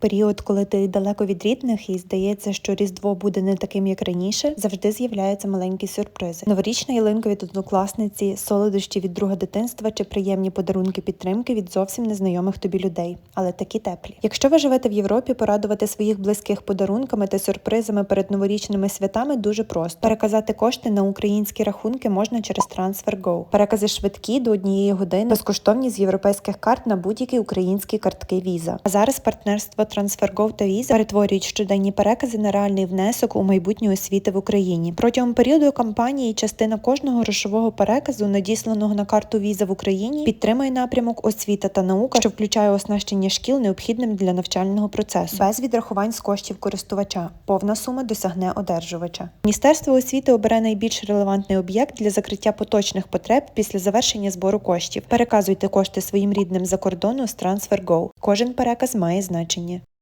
Період, коли ти далеко від рідних і здається, що Різдво буде не таким, як раніше, завжди з'являються маленькі сюрпризи. Новорічна ялинка від однокласниці, солодощі від друга дитинства чи приємні подарунки підтримки від зовсім незнайомих тобі людей, але такі теплі. Якщо ви живете в Європі, порадувати своїх близьких подарунками та сюрпризами перед новорічними святами дуже просто. Переказати кошти на українські рахунки можна через TransferGo. Перекази швидкі до однієї години, безкоштовні з європейських карт на будь-які українські картки Visa. А зараз партнерство TransferGo та Visa перетворюють щоденні перекази на реальний внесок у майбутню освіти в Україні. Протягом періоду кампанії частина кожного грошового переказу, надісланого на карту Visa в Україні, підтримує напрямок освіта та наука, що включає оснащення шкіл необхідним для навчального процесу, без відрахувань з коштів користувача. Повна сума досягне одержувача. Міністерство освіти обере найбільш релевантний об'єкт для закриття поточних потреб після завершення збору коштів. Переказуйте кошти своїм рідним за кордону з TransferGo. Кожен переказ має значення.